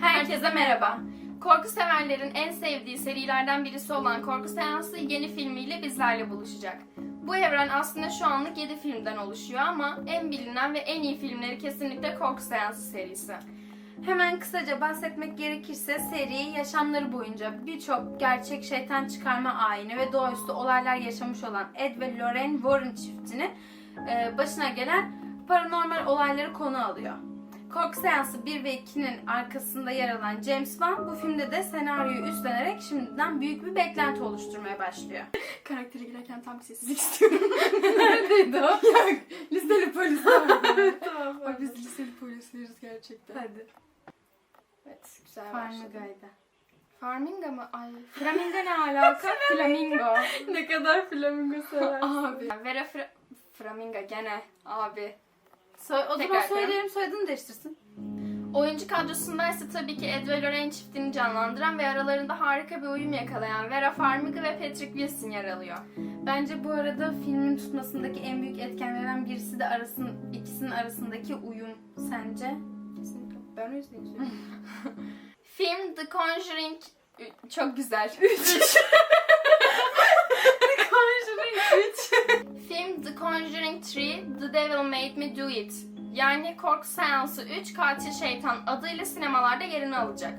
Herkese merhaba. Korku severlerin en sevdiği serilerden birisi olan Korku Seansı yeni filmiyle bizlerle buluşacak. Bu evren aslında şu anlık 7 filmden oluşuyor ama en bilinen ve en iyi filmleri kesinlikle Korku Seansı serisi. Hemen kısaca bahsetmek gerekirse seri yaşamları boyunca birçok gerçek şeytan çıkarma ayini ve doğaüstü olaylar yaşamış olan Ed ve Lorraine Warren çiftinin e, başına gelen paranormal olayları konu alıyor. Korku Seansı 1 ve 2'nin arkasında yer alan James Wan bu filmde de senaryoyu üstlenerek şimdiden büyük bir beklenti oluşturmaya başlıyor. Karaktere girerken tam bir sessizlik istiyorum. Neredeydi o? liseli polis tamam. Ay biz liseli polisleriz gerçekten. Hadi. Evet güzel başladı. Farmiga'ydı. Farminga mı? Ay flamingo ne alaka? Flamingo. Ne kadar flamingo sever. Abi. Vera Fra Flamingo gene abi. Soy, o zaman Tekrar söyleyelim soyadını değiştirsin. Oyuncu kadrosunda ise tabii ki Ed ve Lorraine çiftini canlandıran ve aralarında harika bir uyum yakalayan Vera Farmiga ve Patrick Wilson yer alıyor. Bence bu arada filmin tutmasındaki en büyük etkenlerden birisi de arasın, ikisinin arasındaki uyum. Sence? Kesinlikle. Ben o yüzden. Film The Conjuring Ü- çok güzel. 3. Conjuring 3. Film The Conjuring 3 The Devil Made Me Do It yani Korku Seansı 3 Katil Şeytan adıyla sinemalarda yerini alacak.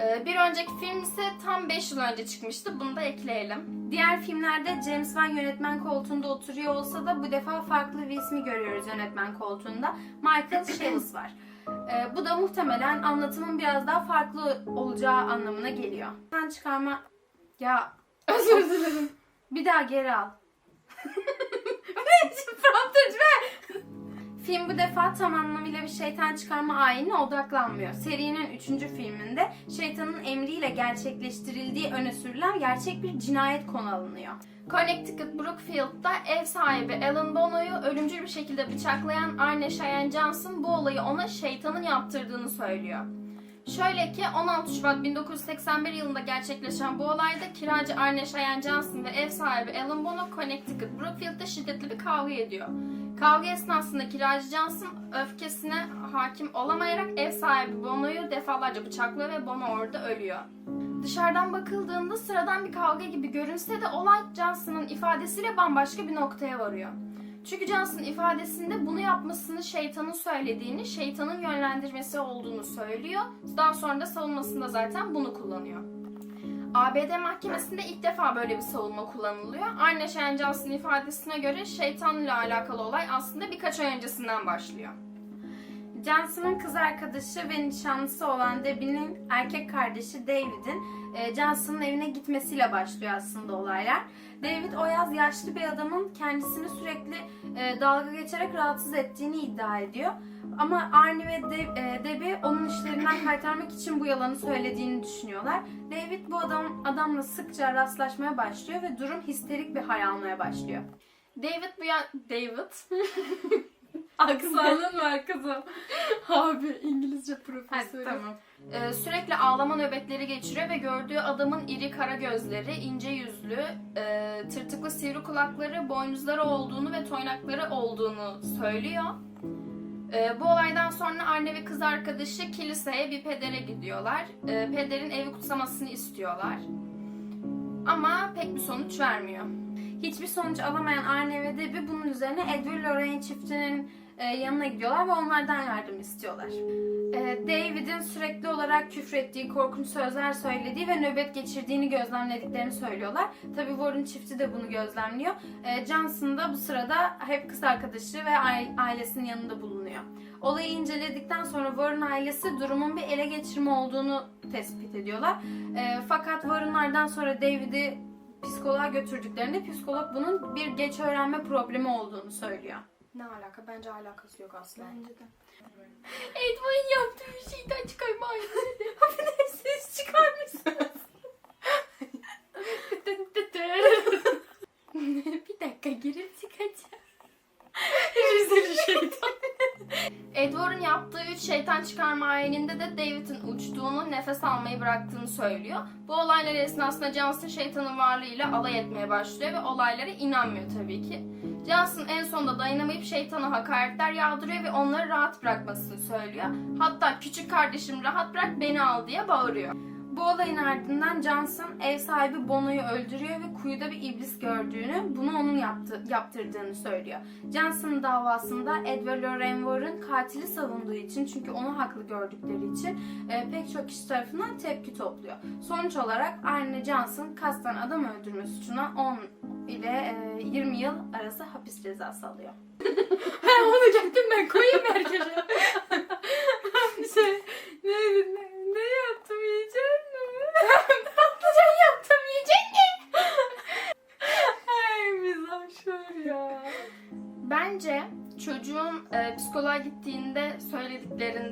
Ee, Bir önceki film ise tam 5 yıl önce çıkmıştı. Bunu da ekleyelim. Diğer filmlerde James Wan yönetmen koltuğunda oturuyor olsa da bu defa farklı bir ismi görüyoruz yönetmen koltuğunda. Michael Shallis var. Ee, bu da muhtemelen anlatımın biraz daha farklı olacağı anlamına geliyor. Sen çıkarma... Ya Özür dilerim. Bir daha geri al. prompter ver? Film bu defa tam anlamıyla bir şeytan çıkarma ayinine odaklanmıyor. Serinin üçüncü filminde şeytanın emriyle gerçekleştirildiği öne sürülen gerçek bir cinayet konu alınıyor. Connecticut Brookfield'da ev sahibi Alan Bono'yu ölümcül bir şekilde bıçaklayan Arne Cheyenne Johnson bu olayı ona şeytanın yaptırdığını söylüyor. Şöyle ki 16 Şubat 1981 yılında gerçekleşen bu olayda kiracı Arne Cheyenne Johnson ve ev sahibi Alan Bono Connecticut Brookfield'da şiddetli bir kavga ediyor. Kavga esnasında kiracı Johnson öfkesine hakim olamayarak ev sahibi Bono'yu defalarca bıçaklıyor ve Bono orada ölüyor. Dışarıdan bakıldığında sıradan bir kavga gibi görünse de olay Johnson'ın ifadesiyle bambaşka bir noktaya varıyor. Çünkü Johnson ifadesinde bunu yapmasını şeytanın söylediğini, şeytanın yönlendirmesi olduğunu söylüyor. Daha sonra da savunmasında zaten bunu kullanıyor. ABD mahkemesinde ilk defa böyle bir savunma kullanılıyor. Arne Shane Johnson ifadesine göre şeytanla alakalı olay aslında birkaç ay öncesinden başlıyor. Johnson'ın kız arkadaşı ve nişanlısı olan Debbie'nin erkek kardeşi David'in e, evine gitmesiyle başlıyor aslında olaylar. David o yaz yaşlı bir adamın kendisini sürekli e, dalga geçerek rahatsız ettiğini iddia ediyor. Ama Arnie ve De- e, Debbie onun işlerinden kaytarmak için bu yalanı söylediğini düşünüyorlar. David bu adam adamla sıkça rastlaşmaya başlıyor ve durum histerik bir hal almaya başlıyor. David bu ya... David? Aksanın var kızım. Abi İngilizce Hadi profesörü. tamam. Ee, sürekli ağlama nöbetleri geçiriyor ve gördüğü adamın iri kara gözleri, ince yüzlü, e, tırtıklı sivri kulakları, boynuzları olduğunu ve toynakları olduğunu söylüyor. Ee, bu olaydan sonra anne ve kız arkadaşı kiliseye bir pedere gidiyorlar. Ee, pederin evi kutsamasını istiyorlar. Ama pek bir sonuç vermiyor. Hiçbir sonuç alamayan Arne ve Debbie bunun üzerine Ed ve Lorraine çiftinin e, yanına gidiyorlar ve onlardan yardım istiyorlar. E, David'in sürekli olarak küfrettiği, korkunç sözler söylediği ve nöbet geçirdiğini gözlemlediklerini söylüyorlar. Tabi Warren çifti de bunu gözlemliyor. E, Johnson da bu sırada hep kız arkadaşı ve aile- ailesinin yanında bulunuyor. Olayı inceledikten sonra Warren ailesi durumun bir ele geçirme olduğunu tespit ediyorlar. Fakat Warren'lardan sonra David'i psikoloğa götürdüklerinde psikolog bunun bir geç öğrenme problemi olduğunu söylüyor. Ne alaka? Bence alakası yok asla. Bence de. Edwin yaptığı bir şeyden çıkarma Siz çıkarmışsınız. bir dakika girip çıkacağım. Rizeli şeytan. Edward'ın yaptığı üç şeytan çıkarma ayininde de David'in uçtuğunu, nefes almayı bıraktığını söylüyor. Bu olaylar esnasında Johnson şeytanın varlığıyla alay etmeye başlıyor ve olaylara inanmıyor tabii ki. Johnson en sonunda dayanamayıp şeytana hakaretler yağdırıyor ve onları rahat bırakmasını söylüyor. Hatta küçük kardeşim rahat bırak beni al diye bağırıyor. Bu olayın ardından Johnson ev sahibi Bono'yu öldürüyor ve kuyuda bir iblis gördüğünü, bunu onun yaptı, yaptırdığını söylüyor. Johnson'ın davasında Edward Lorraine Warren katili savunduğu için çünkü onu haklı gördükleri için e, pek çok kişi tarafından tepki topluyor. Sonuç olarak Arne Johnson kasten adam öldürme suçuna 10 ile e, 20 yıl arası hapis cezası alıyor. Onu çektim ben koyayım herkese.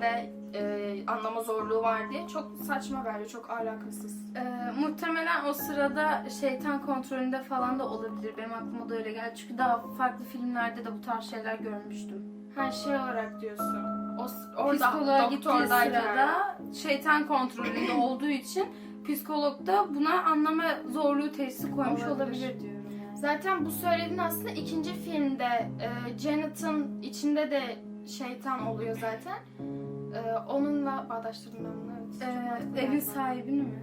Söylediklerinde e, anlama zorluğu var diye çok saçma bence çok alakasız. Ee, muhtemelen o sırada şeytan kontrolünde falan da olabilir. Benim aklıma da öyle geldi. Çünkü daha farklı filmlerde de bu tarz şeyler görmüştüm. Her şey olarak diyorsun. O, orada Psikoloğa gittiği sırada şeytan kontrolünde olduğu için psikolog da buna anlama zorluğu teşhisi koymuş Olabilir. olabilir, yani. Zaten bu söylediğin aslında ikinci filmde e, Janet'ın içinde de şeytan oluyor zaten. E, onunla bağdaştırdım ben bunu. Evet. Ee, evin sahibini mi?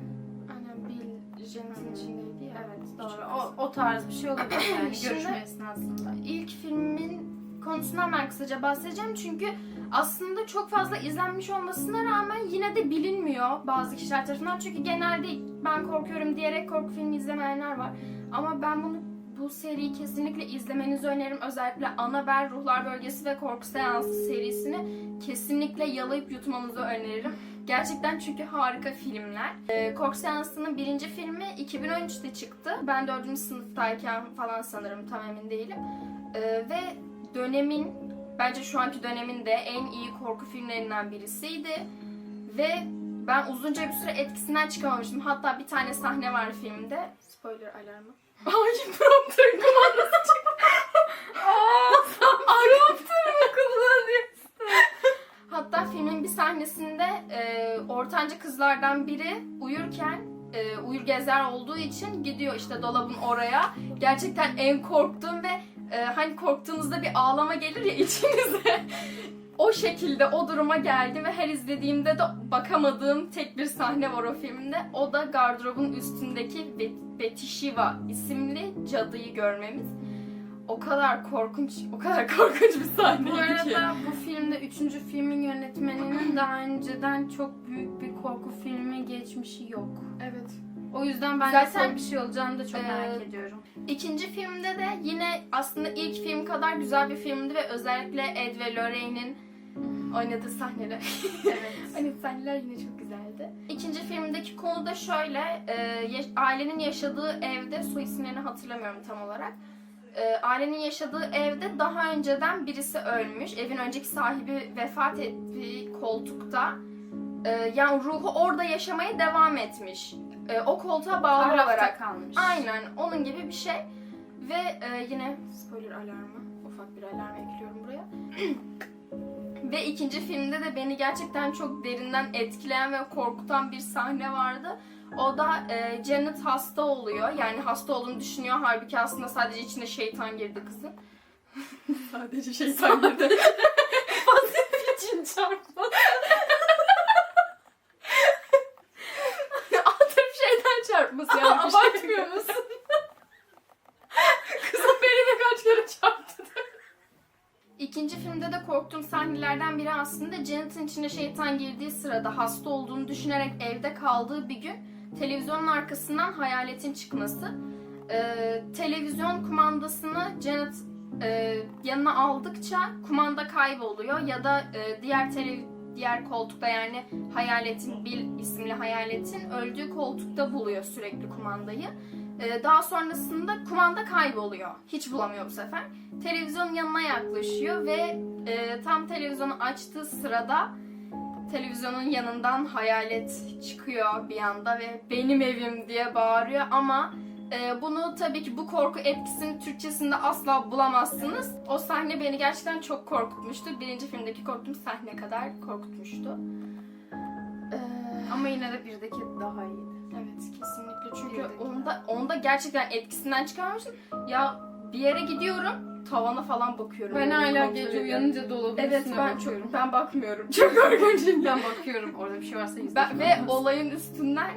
Aynen Bill Janet'ın içindeydi ya. Evet doğru. O, o tarz bir şey olabilir yani Şimdi- görüşme esnasında. İlk filmin konusundan ben kısaca bahsedeceğim çünkü aslında çok fazla izlenmiş olmasına rağmen yine de bilinmiyor bazı kişiler tarafından. Çünkü genelde ben korkuyorum diyerek korku filmi izlemeyenler var. Ama ben bunu bu seriyi kesinlikle izlemenizi öneririm. Özellikle Annabelle, Ruhlar Bölgesi ve Korku Seansı serisini kesinlikle yalayıp yutmanızı öneririm. Gerçekten çünkü harika filmler. Ee, Korku Seansı'nın birinci filmi 2013'te çıktı. Ben dördüncü sınıftayken falan sanırım tam emin değilim. Ee, ve dönemin, bence şu anki dönemin de en iyi korku filmlerinden birisiydi. Ve ben uzunca bir süre etkisinden çıkamamıştım. Hatta bir tane sahne var filmde. Spoiler alarmı. Ay prompter kullanıyorsun? Hatta filmin bir sahnesinde e, ortanca kızlardan biri uyurken e, uyur gezer olduğu için gidiyor işte dolabın oraya. Gerçekten en korktuğum ve e, hani korktuğunuzda bir ağlama gelir ya içinize. O şekilde o duruma geldim ve her izlediğimde de bakamadığım tek bir sahne var o filmde. O da gardırobun üstündeki Bet- Shiva isimli cadıyı görmemiz. O kadar korkunç, o kadar korkunç bir Bu sahneydi ki. arada bu filmde üçüncü filmin yönetmeninin daha önceden çok büyük bir korku filmi geçmişi yok. Evet. O yüzden ben Zaten, nasıl bir şey olacağını da çok e, merak ediyorum. İkinci filmde de yine aslında ilk film kadar güzel bir filmdi ve özellikle Ed ve Lorraine'in oynadığı sahneler. Evet. Hani sahneler yine çok güzeldi. İkinci filmdeki konu da şöyle, e, yaş- ailenin yaşadığı evde, soy isimlerini hatırlamıyorum tam olarak. E, ailenin yaşadığı evde daha önceden birisi ölmüş. Evin önceki sahibi vefat ettiği koltukta. E, yani ruhu orada yaşamaya devam etmiş. E, o koltuğa bağlı Arafta olarak kalmış. Aynen onun gibi bir şey. Ve e, yine spoiler alarmı. Ufak bir alarm ekliyorum buraya. ve ikinci filmde de beni gerçekten çok derinden etkileyen ve korkutan bir sahne vardı. O da e, Janet hasta oluyor. Yani hasta olduğunu düşünüyor. Halbuki aslında sadece içine şeytan girdi kızın. sadece şeytan girdi. Pasif için çarpma. Alt tarafı şeytan çarpması yani. bir şey. Abartmıyor musun? Kızım beni de kaç kere çarptı. İkinci filmde de korktuğum sahnelerden biri aslında Janet'in içine şeytan girdiği sırada hasta olduğunu düşünerek evde kaldığı bir gün televizyonun arkasından hayaletin çıkması. Ee, televizyon kumandasını Janet e, yanına aldıkça kumanda kayboluyor ya da e, diğer tele diğer koltukta yani hayaletin Bill isimli hayaletin öldüğü koltukta buluyor sürekli kumandayı. Ee, daha sonrasında kumanda kayboluyor. Hiç bulamıyor bu sefer. Televizyonun yanına yaklaşıyor ve e, tam televizyonu açtığı sırada televizyonun yanından hayalet çıkıyor bir anda ve benim evim diye bağırıyor ama e, bunu tabii ki bu korku etkisini Türkçesinde asla bulamazsınız. O sahne beni gerçekten çok korkutmuştu. Birinci filmdeki korktuğum sahne kadar korkutmuştu. Ee, Ama yine de birdeki daha iyiydi. Evet kesinlikle çünkü Birdeki. onda onda gerçekten etkisinden çıkarmıştım. Ya bir yere gidiyorum tavana falan bakıyorum. Ben Onu hala kontrol gece ediyorum. uyanınca dolabın Evet üstüne ben bakıyorum. çok ben bakmıyorum. Çok korkunç. ben bakıyorum. Orada bir şey varsa izle. Ben, ve olayın üstünden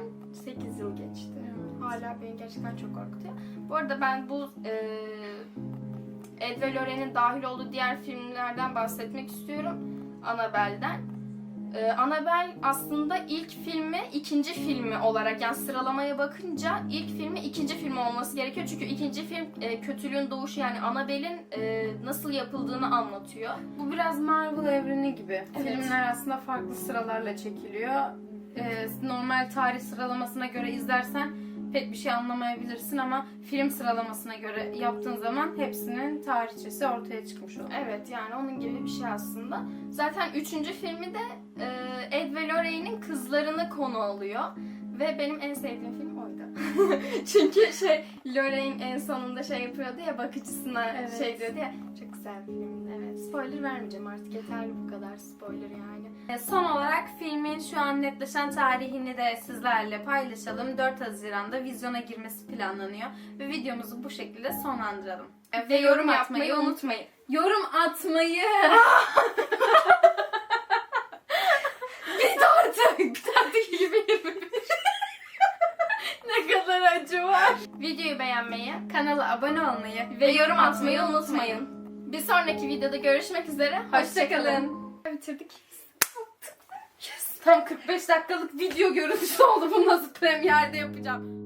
8 yıl geçti. Hala beni gerçekten çok korkutuyor. Bu arada ben bu e, Ed ve Lorraine'in dahil olduğu diğer filmlerden bahsetmek istiyorum. Annabelle'den. E, Annabelle aslında ilk filmi ikinci filmi olarak yani sıralamaya bakınca ilk filmi ikinci filmi olması gerekiyor. Çünkü ikinci film e, kötülüğün doğuşu yani Annabelle'in e, nasıl yapıldığını anlatıyor. Bu biraz Marvel evreni gibi. Evet. Filmler aslında farklı sıralarla çekiliyor. Ee, normal tarih sıralamasına göre izlersen pek bir şey anlamayabilirsin ama film sıralamasına göre yaptığın zaman hepsinin tarihçesi ortaya çıkmış oluyor. Evet yani onun gibi bir şey aslında. Zaten üçüncü filmi de e, Ed ve Lorraine'in kızlarını konu alıyor. Ve benim en sevdiğim film oydu. Çünkü şey Lorraine en sonunda şey yapıyordu ya bakıcısına Evet. şey diyordu ya. Çok güzel bir film. Evet. Spoiler vermeyeceğim artık yeterli bu kadar spoiler yani. Ee, Son olarak filmin şu an netleşen tarihini de sizlerle paylaşalım. 4 Haziran'da vizyona girmesi planlanıyor. Ve videomuzu bu şekilde sonlandıralım. Ve yorum unutmayın. Yorum atmayı! Bir de artık. Bir de artık gibi Ne kadar acı var. Videoyu beğenmeyi Kanala abone olmayı ve yorum atmayı unutmayın. Bir sonraki videoda görüşmek üzere. Hoşçakalın. Bitirdik. Tam 45 dakikalık video görüntüsü oldu. Bunu nasıl premierde yapacağım?